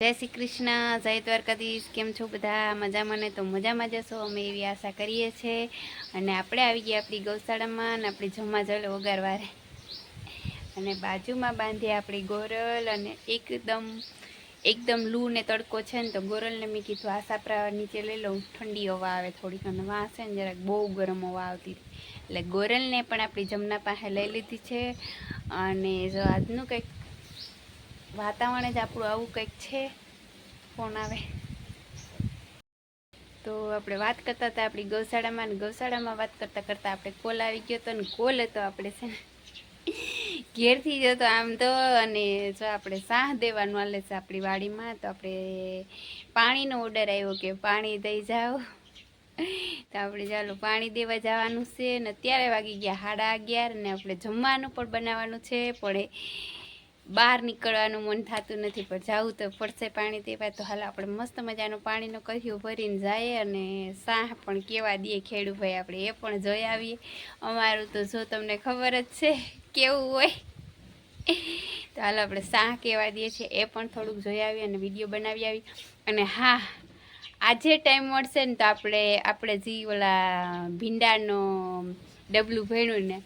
જય શ્રી કૃષ્ણ, જય દ્વારકાધીશ. કેમ છો બધા? મજામાં ને? તો મજામાં જશો. અમે એવી આશા કરીએ છીએ. અને આપણે આવી ગયા આપણી ગૌશાળામાં અને આપણી જમવા જલ વગારવારે. અને બાજુમાં બાંધીએ આપણી ગોરલ અને એકદમ એકદમ લૂ ને તડકો છે ને, તો ગોરલને મેં કીધું આ સાપરા નીચે લઈ લઉં ઠંડી હવા આવે, થોડીક અને વાંસે ને, જરાક બહુ ગરમ હવા આવતી એટલે ગોરલને પણ આપણી જમના પાસે લઈ લીધી છે. અને જો આજનું કંઈક વાતાવરણ જ આપણું આવું કંઈક છે. ફોન આવે. તો આપણે વાત કરતા હતા આપણી ગૌશાળામાં અને ગૌશાળામાં વાત કરતાં કરતાં આપણે કોલ આવી ગયો હતો ને કોલ હતો આપણે છે ને. ઘેરથી જતો આમ તો અને જો આપણે સાહ દેવાનું હાલે છે આપણી વાડીમાં તો આપણે પાણીનો ઓર્ડર આવ્યો કે પાણી દઈ જાઓ. તો આપણે ચાલો પાણી દેવા જવાનું છે ને અત્યારે વાગી ગયા સાડા અગિયાર ને આપણે જમવાનું પણ બનાવવાનું છે. પણ બહાર નીકળવાનું મન થતું નથી, પણ જવું તો પડશે પાણી તેવા. તો હાલ આપણે મસ્ત મજાનું પાણીનો કહ્યું ભરીને જાય અને સાહ પણ કેવા દઈએ ખેડૂભાઈ આપણે એ પણ જોઈ આવીએ. અમારું તો જો તમને ખબર જ છે, કેવું હોય. તો હાલ આપણે સાહ કેવા દઈએ છીએ એ પણ થોડુંક જોઈ આવીએ અને વીડિયો બનાવી આવી અને હા, આજે ટાઈમ મળશે ને તો આપણે આપણે જે ઓલા ભીંડાનો ડબલું ભણ્યું ને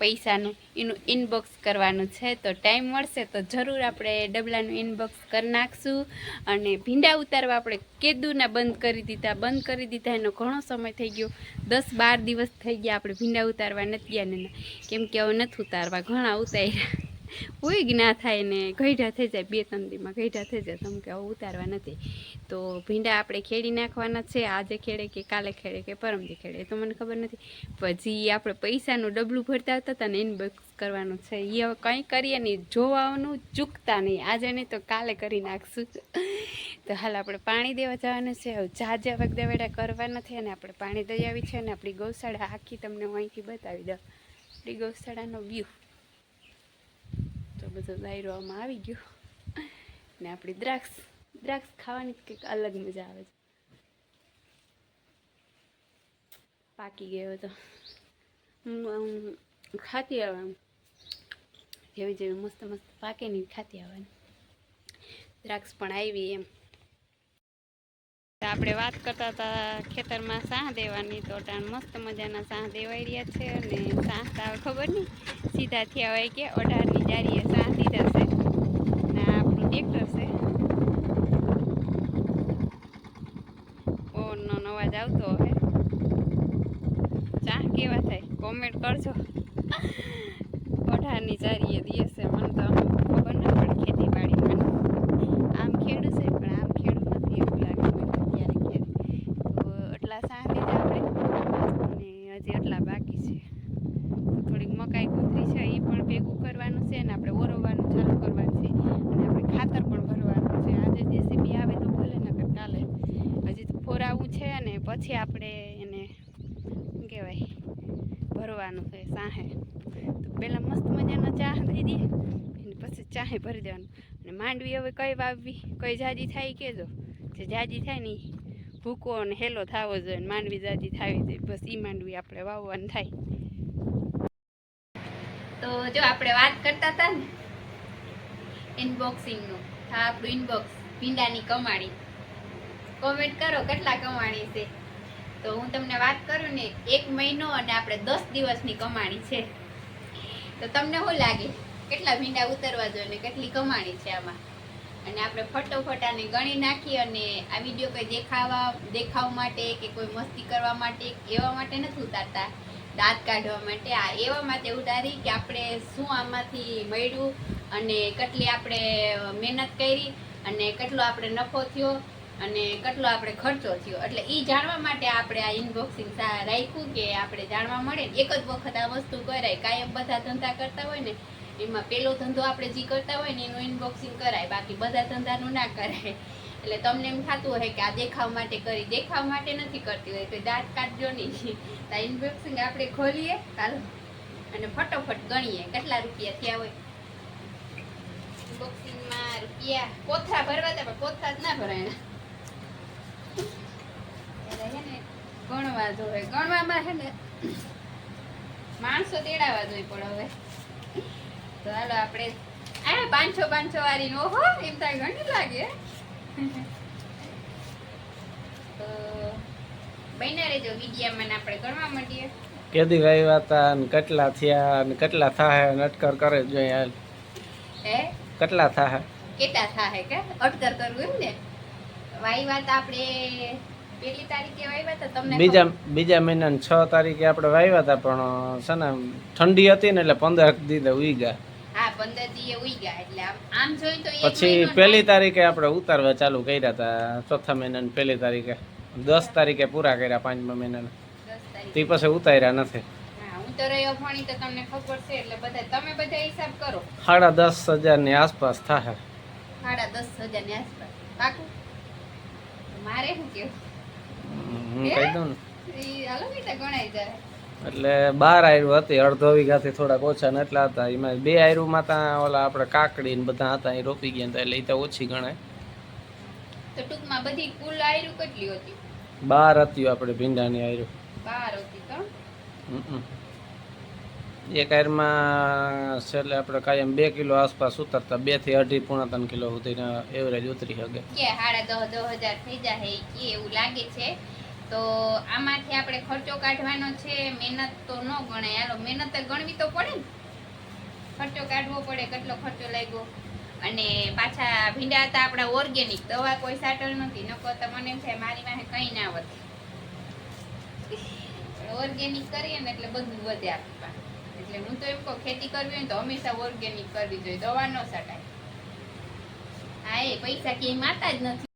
પૈસાનું એનું ઇનબોક્સ કરવાનું છે. તો ટાઈમ મળશે તો જરૂર આપણે ડબલાનું ઇનબોક્સ કરી નાખશું. અને ભીંડા ઉતારવા આપણે કેદુના બંધ કરી દીધા. બંધ કરી દીધા એનો ઘણો સમય થઈ ગયો. દસ બાર દિવસ થઈ ગયા આપણે ભીંડા ઉતારવા નથી ગયા ને. કેમ કે હવે નથી ઉતારવા. ઘણા ઉતાર્યા. જ ના થાય ને ગઈઢા થઈ જાય, બે ત્રણ દીમાં ગઈઢા થઈ જાય, તમ કે ઉતારવા નથી. તો ભીંડા આપણે ખેડી નાખવાના છે, આજે ખેડે કે કાલે ખેડે કે પરમદી ખેડે, એ તો મને ખબર નથી. પછી આપણે પૈસાનું ડબલું ભરતા હતા હતા ને ઇનબોક્સ કરવાનું છે. એ હવે કંઈ કરીએ નહીં, જોવાનું ચૂકતા નહીં. આજે નહીં તો કાલે કરી નાખશું. તો હાલ આપણે પાણી દેવા જવાનું છે. હવે જાજા વગદેવેડા કરવા નથી અને આપણે પાણી દઈ આવી છે અને આપણી ગૌશાળા આખી તમને અહીંથી બતાવી દઉં. આપણી ગૌશાળાનો વ્યૂ. બધો દાયરો આમાં આવી ગયો. ને આપણી દ્રાક્ષ દ્રાક્ષ ખાવાની કંઈક અલગ મજા આવે છે. પાકી ગયો તો હું ખાતી આવવાનું. જેવી જેવી મસ્ત મસ્ત પાકે ને ખાતી આવવાની. દ્રાક્ષ પણ આવી એમ. આપણે વાત કરતા હતા ખેતરમાં સાહ દેવાની તો ટાણ મસ્ત મજાના સાહ દેવાઈ રહ્યા છે અને સાહ તો ખબર નહીં? સીધા થયા હોય કે અઢારની જારીએ સાહ દીધા છે. ને આ આપણું ટ્રેક્ટર છે. ઓનો અવાજ આવતો હવે. ચા કેવા થાય? કોમેન્ટ કરજો. અઢારની જારીએ દે છે મને તો ખબર ના પડે ખેતીવાડીમાં આમ ખેડું છે પણ આમ ખેડું નથી એવું લાગે મને તો ક્યારેક ક્યારેક તો એટલા સાહ લીધા આપણે અને હજી એટલા બાકી છે તો થોડીક મકાઈ કૂતરી છે એ પણ ભેગું કરવાનું છે અને આપણે ઓરવવાનું ચાલુ કરવાનું છે અને આપણે ખાતર પણ ભરવાનું છે આજે જેસીબી આવે તો ભલે નકર કાલે હજી તો ફોરાવું છે અને પછી આપણે એને, શું કહેવાય, ભરવાનું છે, સાહે. તો પહેલાં મસ્ત મજાનો ચા દઈ દઈએ, અને પછી ચાહે ભરી દેવાનું. અને માંડવી હવે કઈ વાવવી? કઈ જાજી થાય કેજો જે? જાજી થાય ને ભૂકો અને હેલો થવો જોઈએ માંડવી જાજી થાવી જોઈએ. બસ એ માંડવી આપણે વાવવાનું થાય. તો જો આપણે વાત કરતા હતા ને ઇનબોક્સિંગનું હા આપણું ઇનબોક્સ ભીંડાની કમાણી. કોમેન્ટ કરો કેટલા કમાણી છે. તો હું તમને વાત કરું ને, એક મહિનો અને આપણે દસ દિવસની કમાણી છે. તો તમને શું લાગે? કેટલા ભીંડા ઉતરવા જોઈએ કેટલી કમાણી છે આમાં? અને આપણે ફટોફટ આને ગણી નાખી અને આ વીડિયો કોઈ દેખાવા, દેખાવ માટે કે કોઈ મસ્તી કરવા માટે એવા માટે નથી ઉતારતા. દાંત કાઢવા માટે. આ એવા માટે ઉતારી કે આપણે શું આમાંથી મળ્યું અને કેટલી આપણે મહેનત કરી અને કેટલો આપણે નફો થયો અને કેટલો આપણે ખર્ચો થયો. એટલે એ જાણવા માટે આપણે આ ઇનબોક્સિંગ રાખ્યું કે આપણે જાણવા મળે એક જ વખત આ વસ્તુ કરાય. કાયમ બધા ધંધા કરતા હોય ને, એમાં પેલો ધંધો આપણે જે કરતા હોય ને એનું ઇનબોક્સિંગ કરાય. બાકી બધા ધંધાનું ના કરાય. એટલે તમને એમ થતું હોય કે આ દેખાવ માટે કરી. દેખાવ માટે નથી કરતી હોય તો દાંત કાઢજો નહીં. તો ઇનબોક્સિંગ આપણે ખોલીએ. ચાલો અને ફટોફટ ગણીએ. કેટલા રૂપિયા થયા હોય? ઇનબોક્સિંગમાં રૂપિયા. કોથરા ભરવા હતા પણ કોથરા જ ના ભરાય. એટલે હે ને ગણવા જોવે. ગણવામાં છે ને માણસો તેડાવા જોઈએ પણ હવે. તો હાલો આપણે આ પાંચસો પાંચસો વાળી નો હો એમ થાય ઘણી લાગે. તો બન્યા રહેજો વિડીયામાં ને આપણે ગણવા માંડીએ. કેદી વાવ્યા હતા ને કેટલા થયા ને કેટલા થાય ને અટકર કરે જ હે? કેટલા થાય કેટલા થાય કે? અટકર કરવું એમ ને? વાય વાત આપણે બીજા બીજા મહિનાની છ તારીખે આપણે વાવ્યા હતા પણ છે ને ઠંડી હતી ને એટલે પંદર દીધે ઉઈ ગયા. પછી પહેલી તારીખે આપણે ઉતારવા ચાલુ કર્યા હતા ચોથા મહિનાની પહેલી તારીખે. દસ તારીખે પૂરા કર્યા પાંચમા મહિનાના. તે પછી ઉતાર્યા નથી. સાડા દસ હજારની આસપાસ થાય સાડા દસ હજારની આસપાસ મારે શું કેવું હું? કહી દઉં ને. એટલે બાર આયરું હતી અડધો વીઘાથી થોડાક ઓછા ને એટલા હતા. એમાં બે આયરુમાં ત્યાં ઓલા આપણે કાકડી ને બધા હતા એ રોપી ગયા હતા એટલે એ તો ઓછી ગણાય. તો ટૂંકમાં બધી કુલ આયરું કેટલી હતી? બાર હતી આપણે ભીંડાની આયરું. બાર હતી તો? હમ. એક આયરમાં છેલ્લે આપણે કાયમ બે કિલો આસપાસ ઉતરતા, બેથી અઢી પોણા ત્રણ કિલો સુધીના એવરેજ ઉતરી શકે. કે સાડા દસ દસ હજાર થઈ જાય કે એવું લાગે છે. તો આમાંથી આપણે ખર્ચો કાઢવાનો છે, મહેનત તો ન ગણાય. હાલો, મહેનત ગણવી તો પડે ને. ખર્ચો કાઢવો પડે, કેટલો ખર્ચો લાગ્યો. અને પાછા ભીંડા હતા આપણા ઓર્ગેનિક દવા કોઈ સાટલ નથી. નકો તો મને છે મારી પાસે કંઈ ના વધે. ઓર્ગેનિક કરીએ ને એટલે બધું વધે આપણી પાસે. એટલે હું તો એમ કહું, ખેતી કરવી હોય તો હંમેશા ઓર્ગેનિક કરવી જોઈએ, દવા ન છટાય. હા, એ પૈસા ક્યાંય માતા જ નથી.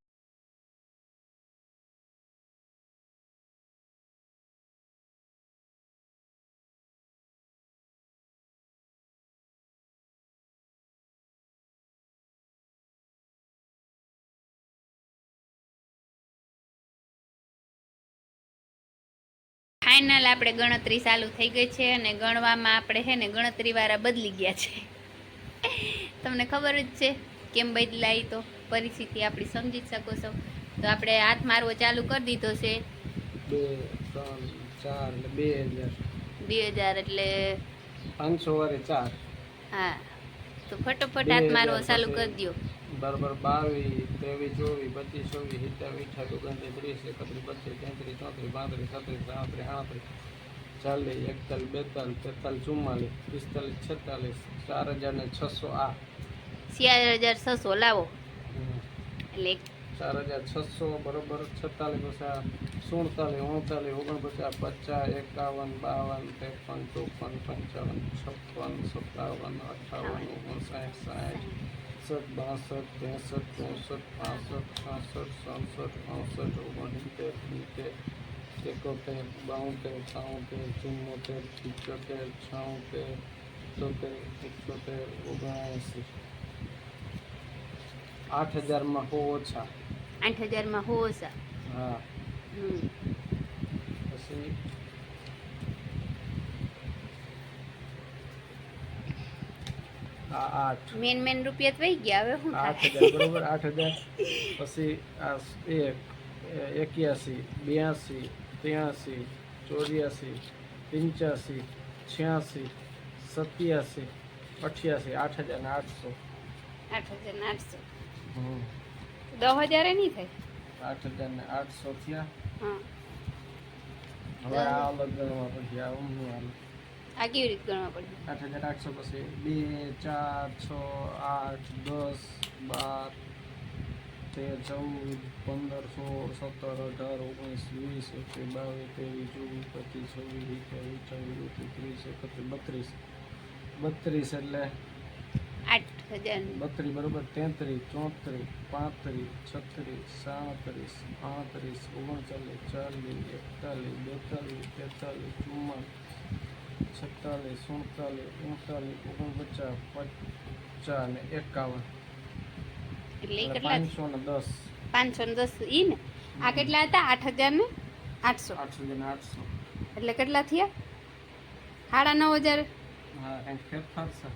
ફાઇનલ આપણે ગણતરી ચાલુ થઈ ગઈ છે અને ગણવામાં આપણે છે ને ગણતરી વાળા બદલી ગયા છે. તમને ખબર જ છે કેમ બદલાય તો? પરિસ્થિતિ આપણી સમજી જ શકો છો. તો આપણે હાથ મારવો ચાલુ કરી દીધો છે. બે ત્રણ ચાર એટલે બે હજાર. બે હજાર એટલે પાંચસો વારે ચાર. હા તો ફટોફટ હાથ મારવો ચાલુ કરી દો બરાબર બાવીસ ત્રેવીસ ચોવીસ પચીસ ચોવીસ સિત્તેર અઠાવીસ ઓગણત્રીસ ત્રીસ એકત્રીસ બત્રીસ તેત્રીસ ચોત્રીસ પાંત્રીસ છત્રીસ સાડત્રીસ આડત્રીસ ચાલીસ એકતાલીસ બેતાલીસ તેતાલીસ ચુમ્માલીસ પિસ્તાલીસ છેતાલીસ ચાર હજાર ને છસો આ ચાર હજાર છસો લાવો. એટલે ચાર હજાર છસો બરોબર છેતાલીસ પચાસ સુડતાલીસ ઉણતાલીસ ઓગણપચાસ પચાસ એકાવન બાવન ત્રેપન ચોપન પંચાવન છપ્પન સત્તાવન અઠાવન ઓગણસાઠ સાઠ. સત બાસઠ ત્રેસઠ ચોસઠ પાસઠ છાસઠ સડસઠ પાસઠ ઓગણસિત્તેર સિત્તેર એકોતેર બાઉતેર ચાવતેર ચુમ્મોતેર પિચોતેર છાઉતેર તોતેર એકોતેર ઓગણએંસી. આઠ હજારમાં હો ઓછા આઠ હજારમાં હા. હમ. પછી આ આઠ. મેન મેન રૂપિયા તો વહી ગયા હવે હું આઠ હજાર બરોબર? આઠ હજાર. પછી આ એક એક્યાસી બ્યાસી ત્યાસી ચોર્યાસી પંચ્યાસી છ્યાસી સત્યાસી અઠ્યાસી આઠ હજાર ને આઠસો. આઠ હજાર ને આઠસો. દસ હજાર નહીં થાય? આઠ હજાર ને આઠસો થયા. હા. હવે આ અલગ ગણવા પછી આ હાલે આ કેવી રીતે ગણવા પડે આઠ હજાર આઠસો પછી બે ચાર છ આઠ દસ બાર તેર ચૌદ પંદર સોળ સત્તર અઢાર ઓગણીસ વીસ એકવીસ બાવીસ ત્રેવીસ ચોવીસ પચીસ છવ્વીસ એકવીસ ચોવીસ એકવીસ ત્રીસ એકત્રીસ બત્રીસ. બત્રીસ એટલે? આઠ હજાર. બત્રીસ બરોબર તેત્રીસ ચોત્રીસ પાંત્રીસ છત્રીસ સાડત્રીસ પાંત્રીસ ઓગણચાલીસ ચાલીસ એકતાલીસ બેતાલીસ તેતાલીસ ચુમ્માલીસ છેતાલીસ સુડતાલીસ ઉડતાલીસ ઓગણપચાસ પચાસ ને એકાવન. એટલે કેટલા પાંચસો ને દસ. પાંચસો ને દસ ઈ ને? આ કેટલા હતા? આઠ હજાર ને? આઠસો. આઠસો ને આઠસો. એટલે કેટલા થયા? સાડા નવ હજાર. હા કંઈક ફેરફાર છે?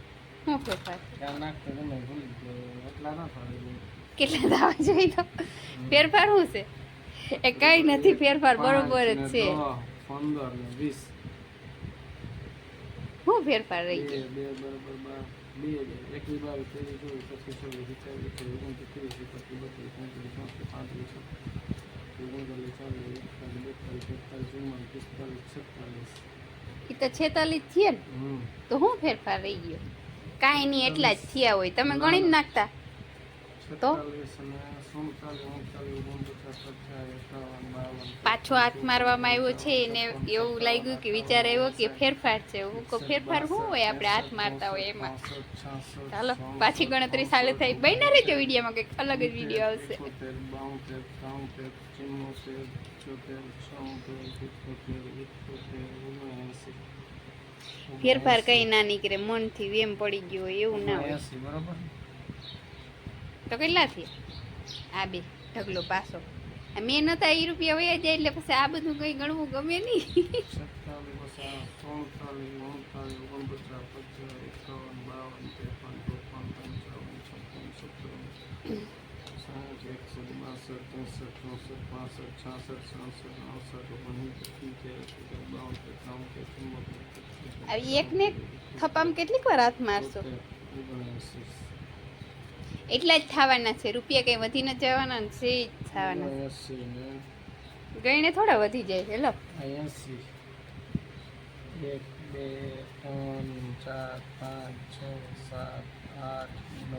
શું ફેરફાર? ત્યાં નાખતો તમે ભૂલી ગયો. એટલા ના થાય. કેટલા થવા જોઈએ તો? ફેરફાર શું છે? એ કઈ નથી ફેરફાર બરોબર જ છે. પંદર ને વીસ. શું ફેરફાર રહી બે ગયો બે બરોબર બાર બે એકવીસ બાવીસ ત્રેવીસ ચોવીસ પચીસ છવ્વીસ સત્યાવીસ અઠ્યાવીસ ઓગણત્રીસ ત્રીસ એકત્રીસ બત્રીસ તેત્રીસ ચોત્રીસ પાંત્રીસ ઓગણચાલીસ ચાલીસ એકતાલીસ બેતાલીસ તેતાલીસ ચુમ્માલીસ પિસ્તાલીસ છેતાલીસ એ તો છેતાલીસ થયા ને તો શું ફેરફાર રહી ગયો કાંઈ નહીં એટલા જ થયા હોય તમે ગણી જ નાખતા તો? પાછો હાથ મારવામાં આવ્યો છે એને એવું લાગ્યું કે વિચાર આવ્યો કે ફેરફાર છે. હું કહું ફેરફાર શું હોય આપણે હાથ મારતા હોય એમાં? ચાલો પાછી ગણતરી સાલે થાય બન્યા રહેજો વિડીયોમાં કંઈક અલગ જ વીડિયો આવશે. ફેરફાર કઈ ના નીકળે મનથી વેમ પડી ગયો હોય એવું ના હોય. એંસી બરોબર? તો કેટલા થયા? આ બે ઢગલો પાછો. આ મેં નતા એ રૂપિયા વયા જાય એટલે પછી આ બધું કઈ ગણવું ગમે નહીં. એકસઠ બાસઠ ત્રેસઠ ચોસઠ પાસઠ છાસઠ સાસઠ અડસઠ આવી એકને એક થપામાં કેટલીક વાર હાથ મારશો એટલા જ થવાના છે. રૂપિયા કઈ વધી ન જવાના છે જ થવાના ગઈને થોડા વધી જાય. હેલો. એંસી એક બે ત્રણ ચાર પાંચ છ સાત આઠ નવ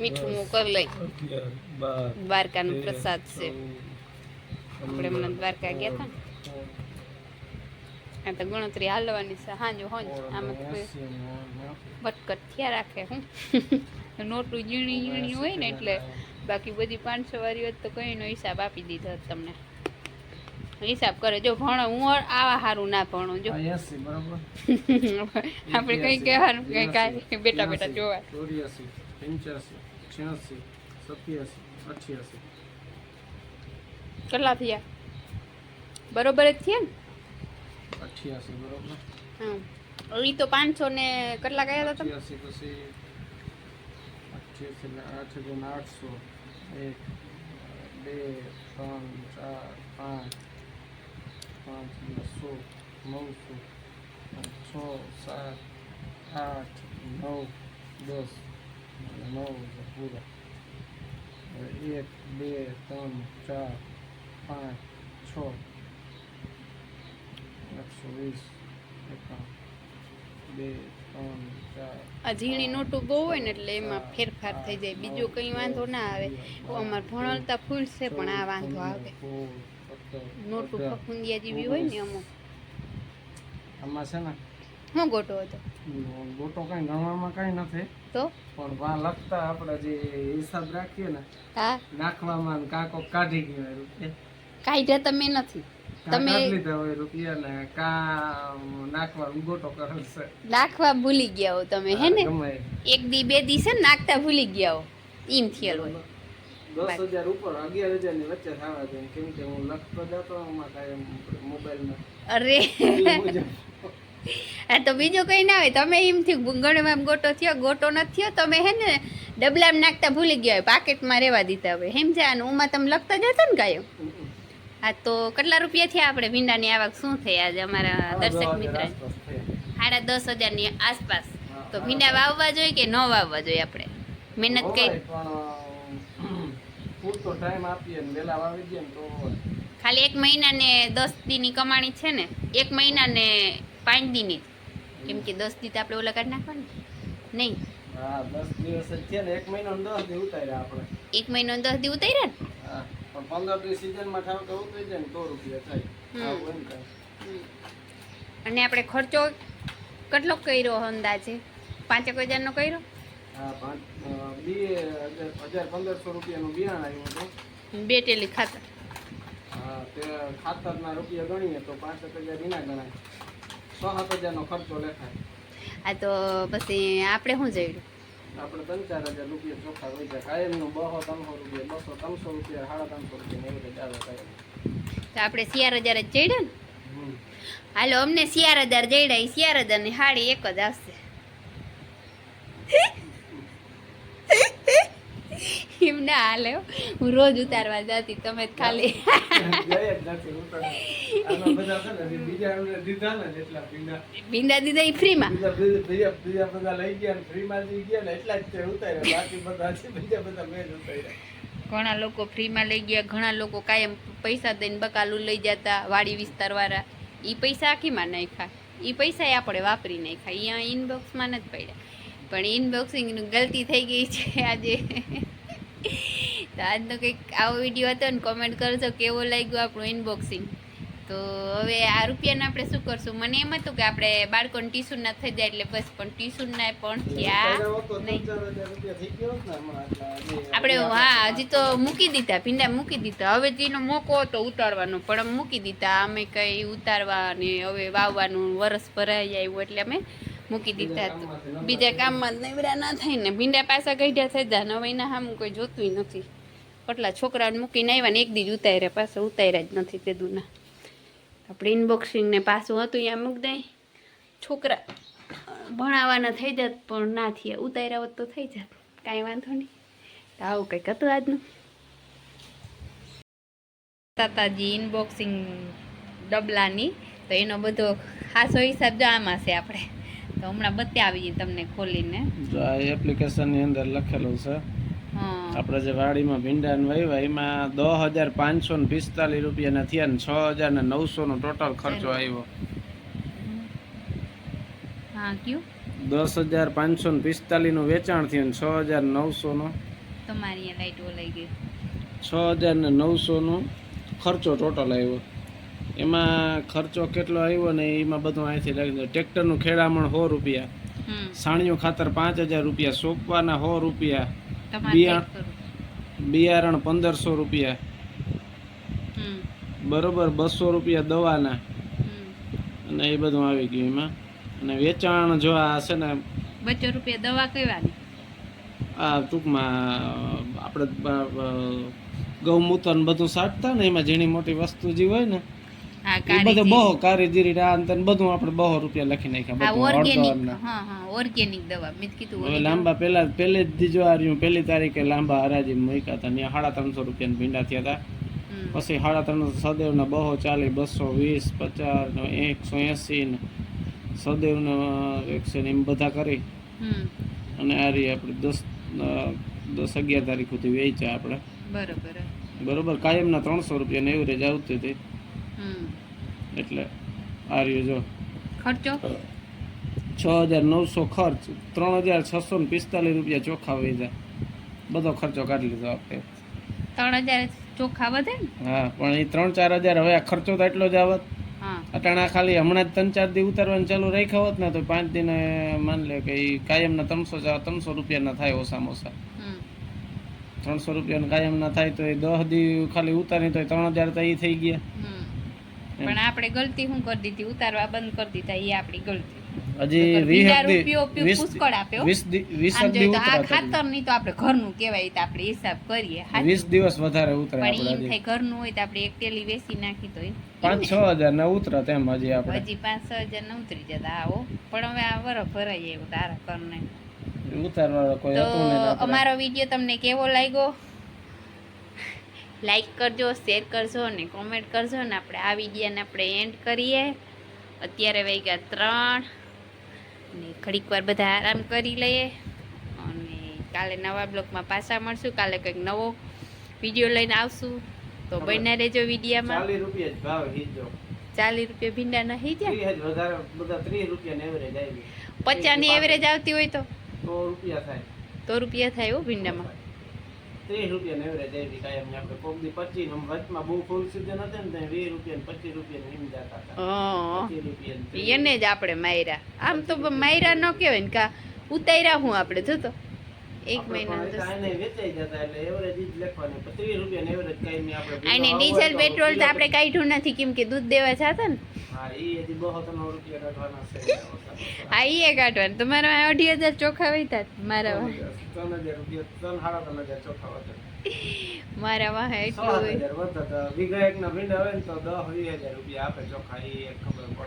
મીઠું કરી લઈ. દ્વારકાનો પ્રસાદ છે. આપણે હમણાં દ્વારકા ગયા હતા આ તો ગણતરી હાલવાની છે. હાંજો હોંજ. આમાં ભટકટ થયા રાખે હું. નોટું ઝીણી ઝીણી હોય ને એટલે બાકી બધી પાંચસો વાળી હોત તો કંઈનો હિસાબ આપી દીધો હોત તમને. હિસાબ કરે. જો ભણો હું આવા સારું ના ભણો જો. આપણે કઈ કહેવાનું કઈ કાંઈ બેટા બેટા જોવા. ચોર્યાસી પંચ્યાસી છ્યાસી સત્યાસી અઠ્યાસી. કેટલા થયા? બરોબર જ થયા ને? અઠ્યાસી બરોબર? હમ એ તો પાંચસો ને કેટલા ગયા હતા તમે? પછી અઠ્યાસી એટલે આઠ હજાર આઠસો એક, બે, ત્રણ, ચાર, પાંચ પાંચ સો નવસો, છ, સાત, આઠ, નવ, દસ નવ પૂરા. એક, બે, ત્રણ, ચાર, પાંચ, છ, એકસો વીસ, એકાવન, બે આ ઝીણી નોટું બહુ હોય ને એટલે એમાં ફેરફાર થઈ જાય. બીજો કંઈ વાંધો ના આવે. અમારે ભણલતા ફૂલ છે પણ આ વાંધો આવે. નોટું ફફુંદિયા જેવી હોય ને અમુક. આમાં છે ને શું ગોટો હતો ગોટો કઈ ગણવામાં કઈ નથી. તો? પણ વા લખતા આપણે જે હિસાબ રાખીએ ને હા. નાખવામાં કાકો કાઢી ગયો કાઢ્યા તમે નથી. તમે- નાખવા ભૂલી ગયા હો તમે હે ને? એક દી બે દી છે ને નાખતા ભૂલી ગયા હો. એમ થયેલ હોય. દસ હજાર ઉપર અગિયાર હજારની વચ્ચે થવા જોઈએ કેમ કે હું લખતો જતો આમાં મોબાઈલમાં. અરે. આ તો બીજું કઈ ના હોય તમે એમથી ગણવામાં ગોટો થયો ગોટો નથી થયો તમે હે ને ડબલામાં નાખતા ભૂલી ગયા હોય પાકેટમાં રહેવા દીધા હોય હેમ છે આનું ઉમાં તમે લખતા જતા ને કાયમ? હા તો કેટલા રૂપિયા થયા આપણે ભીંડાની આવક? શું થઈ આજે અમારા દર્શક મિત્ર સાડા દસ હજારની આસપાસ. તો ભીંડા વાવવા જોઈએ કે ન વાવવા જોઈએ આપણે? મહેનત કરી પૂરતો ટાઈમ આપીએ ને વહેલા વાવી દઈએ તો ખાલી એક મહિના ને દસ દીની કમાણી છે ને એક મહિના ને પાંચ દીની. કેમ કે દસ દી તો આપણે ઓલા કાઢી નાખવાની નહીં? હા દસ દિવસ જ થયા ને એક મહિનો દસ દી ઉતાર્યા આપણે. એક મહિનો દસ દી ઉતાર્યા ને? પણ પંદર દિવસ સિઝનમાં ઠાવ તો ઉતરી જાય ને તો રૂપિયા થાય. આવું એમ કાંઈ. અને આપણે ખર્ચો કેટલો કર્યો અંદાજે? પાંચેક હજારનો કર્યો? હા પાંચ બે હજાર પંદરસો રૂપિયાનું બિયાણ આવ્યું હતું. બે ટેલી ખાતા હા તે ખાતરના રૂપિયા ગણીએ તો પાંચ હજાર વિના ગણાય. છ સાત હજારનો ખર્ચો લેખાય. આ તો પછી આપણે શું જોયું આપણે ત્રણ ચાર હજાર રૂપિયા ચોખ્ખા હોય જાય કાયમનું બસો ત્રણસો રૂપિયા બસો ત્રણસો રૂપિયા સાડા ત્રણસો રૂપિયા એવી રીતે આવે કાયમ તો આપણે શિયાર હજાર જ ચડ્યા ને? હાલો અમને શિયાર હજાર જડ્યા એ શિયાર હજારની હાડી એક જ આવશે. એમ ના હાલે હો. રોજ ઉતારવા જતી, તમે જ ખાલી. ભીંડા દીધા એ ફ્રીમાં મેં? ઘણા લોકો ફ્રીમાં લઈ ગયા, ઘણા લોકો કાયમ પૈસા દઈને બકાલું લઈ જતા, વાડી વિસ્તારવાળા એ પૈસા આખીમાં નાખ્યા. એ પૈસા આપણે વાપરી નાખ્યા. અહીંયા ઇનબોક્સમાં નથી પડ્યા. પણ ઇનબોક્સિંગનું ગલતી થઈ ગઈ છે આજે. તો આજનો કંઈક આવો વીડિયો હતો ને કોમેન્ટ કરજો કેવો લાગ્યો આપણું ઇનબોક્સિંગ તો હવે આ રૂપિયાને આપણે શું કરશું? મને એમ હતું કે આપણે બાળકોને ટ્યુશન ના થઈ જાય એટલે બસ પણ ટ્યુશન ના પણ થયા નહીં. આપણે હા હજી તો મૂકી દીધા ભીંડા મૂકી દીધા. હવે જેનો મોકો હતો ઉતારવાનો પણ મૂકી દીધા. અમે કઈ ઉતારવા ને હવે વાવવાનું વરસ ભરાઈ આવ્યું એટલે અમે મૂકી દીધા હતું. બીજા કામમાં નવરા ના થાય ને ભીંડા પાછા ગઢ્યા થઈ જાય ને હવે એના સામું કોઈ જોતું નથી. પટલા છોકરાઓને મૂકીને આવ્યા ને એક દીજ જ ઉતાર્યા, પાછા ઉતાર્યા જ નથી તે દૂના આપણે ઇનબોક્સિંગ ને પાછું હતું ત્યાં મૂકી દઈ છોકરા ભણાવવાના થઈ જાત, પણ ના થયા. ઉતાર્યા હોત તો થઈ જાત. કાંઈ વાંધો નહીં. તો આવું કંઈક હતું આજનું. તાતાજી ઇનબોક્સિંગ ડબલાની, તો એનો બધો ખાસો હિસાબ જો આમાં છે આપણે તો હમણાં બતાવીએ તમને ખોલીને. આ એપ્લિકેશનની અંદર લખેલું છે. આપણે જે વાડીમાં ભીંડા વાવ્યા એમાં દસ હજાર પાંચસો ને પિસ્તાલીસ રૂપિયાના થયા ને છ હજાર ને નવસો નો ટોટલ ખર્ચો આવ્યો. હા કયું? દસ હજાર પાંચસો ને પિસ્તાલીસનું વેચાણ થયું છ હજાર નવસો નો. તમારી લાઈટ ઓલાઈ ગઈ. છ હજાર ને નવસો નો ખર્ચો ટોટલ આવ્યો. એમાં ખર્ચો કેટલો આવ્યો ને એમાં બધું અહીંથી લખી દો ટ્રેક્ટરનું ખેડામણ સો રૂપિયા. સાણિયું ખાતર પાંચ હજાર રૂપિયા. સોંપવાના સો રૂપિયા. તમારે બિયા- લાઈટ કરું. બિયારણ પંદરસો રૂપિયા. બરોબર બસો રૂપિયા દવાના. અને એ બધું આવી ગયું એમાં. અને વેચાણ જો આ છે ને બચ્ચો રૂપિયા દવા કહેવાની? આ ટૂંકમાં આપણે ગૌમૂત્ર બધું સાટતા ને એમાં ઝીણી મોટી વસ્તુ જે હોય ને બધું બહુ કારીગીરી આ અંતર બધું આપણે બહુ રૂપિયા લખી નાખ્યા બધું ઓર્ગેનિક હા હા ઓર્ગેનિક દવા. મેં કીધું હવે લાંબા પહેલા પહેલે જ જો આ રહ્યું પહેલી તારીખે લાંબા હરાજી મૂક્યા હતા. ને સાડા ત્રણસો રૂપિયા ભીંડા થયા હતા. પછી સાડા ત્રણસો સદેવના બહો ચાલીસ બસો વીસ પચાસ ને એકસો એંસી ને સદેવને એકસો ને એમ બધા કરી. અને આ રહી આપણે દસ દસ અગિયાર તારીખ સુધી વેચ્યા આપણે. બરોબર. બરોબર કાયમના ત્રણસો રૂપિયાને એવરેજ આવતી હતી. એટલે આ રહ્યું જો. ખર્ચો? છ હજાર નવસો ખર્ચ ત્રણ હજાર છસો ને પિસ્તાલીસ રૂપિયા ચોખ્ખા વેચા બધો ખર્ચો કાઢી લીધો આપણે ત્રણ હજાર ચોખા વધે હા પણ એ ત્રણ ચાર હજાર હવે આ ખર્ચો તો એટલો જ આવત. અટાણા ખાલી હમણાં જ ત્રણ ચાર દી ઉતારવાનું ચાલુ રાખ્યા હોત ને તો પાંચ દિને માન લે કે એ કાયમના ત્રણસો ત્રણસો રૂપિયાના થાય ઓછામાં ઓછા. હમ. ત્રણસો રૂપિયાના કાયમના થાય તો એ દસ દી ખાલી ઉતારી તો ત્રણ હજાર તો એ થઈ ગયા. પણ આપણે ગલતી શું કરી દીધી ઉતારવા બંધ કરી દીધા એ આપણી ગલતી. એમ પાંચ છ હજાર ના ઉતરા તેમ હજી આપણે. હજી પાંચ છ હજાર ના ઉતરી જતા આવો. પણ હવે આ વરફ ભરાઈ એવું તારા કોઈ હતું નહીં ને આપણે. અમારો વીડિયો તમને કેવો લાગ્યો? લાઈક કરજો શેર કરજો અને કોમેન્ટ કરજો ને આપણે આ વિડીયોને આપણે એન્ડ કરીએ. અત્યારે વાગ્યા ત્રણ અને ઘડીક વાર બધા આરામ કરી લઈએ. અને કાલે નવા બ્લોગમાં પાછા મળશું. કાલે કંઈક નવો વીડિયો લઈને આવશું. તો બન્યા રહેજો વિડીયામાં. ચાલીસ રૂપિયા ભાવ હીજો ચાલીસ રૂપિયા ભીંડા નહીં જાય પચાસ રૂપિયા એવરેજ આવતી હોય તો? રૂપિયા થાય. તો રૂપિયા થાય હો ભીંડામાં. ત્રીસ રૂપિયા એવરેજ આવી કાંઈ ને આપણે કોક દી પચીસ વચમાં બહુ ફૂલ સીઝન હતા ને ત્યાં વીસ રૂપિયા ને પચીસ રૂપિયા એમ જતા હતા. એને જ આપણે માયરા આમ તો માયરા ન કહેવાય ને કા ઉતાર્યા હું આપણે જો તો. એક મહિના અને ડીઝલ પેટ્રોલ તો આપણે કાઢ્યું નથી કેમ કે દૂધ દેવા જતા ને. હા એ કાઢવાનું. તમારા અઢી હજાર ચોખા વહીતા મારા મારા વાહ એટલું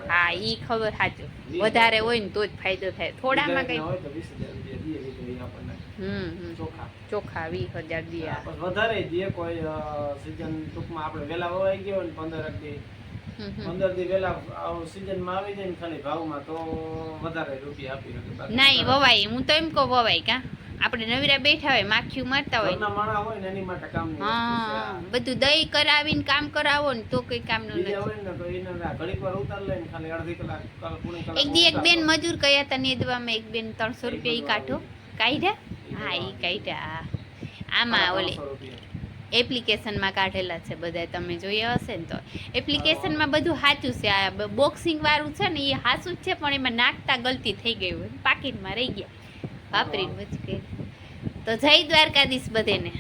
હા ઈ ખબર સાચું. વધારે હોય ને તો જ ફાયદો થાય. થોડામાં કઈ ચોખા. ચોખા વીસ હજાર દિયા વધારે જે કોઈ સિઝન ટૂંકમાં આપણે વેલા વવાઈ ગયો ને પંદર હમ. પંદર દી વહેલા સિઝનમાં આવી જાય ને ખાલી ભાવમાં તો વધારે રૂપિયા આપી શકે નહીં વવાય હું તો એમ કહું વવાય કા. આપણે નવીરા બેઠા હોય માખીયું મારતા હોય. ને એની માટે કામ હા બધું દહીં કરાવીને કામ કરાવો ને તો કઈ કામનું નથી. એક દી એક બેન મજૂર કયા હતા નેદવામાં એક બેન ત્રણસો રૂપિયા ઈ કાઢો. કાઢ્યા? હા એ કાઢ્યા આમાં ઓલી એપ્લિકેશનમાં કાઢેલા છે બધા તમે જોઈએ હશે ને તો. એપ્લિકેશનમાં બધું સાચું છે. આ બોક્સિંગ વાળું છે ને એ સાચું જ છે પણ એમાં નાખતા ગલતી થઈ ગઈ હોય. પાકીટમાં રહી ગયા. વાપરીને વચ્ચે. તો જય દ્વારકાધીશ બધેને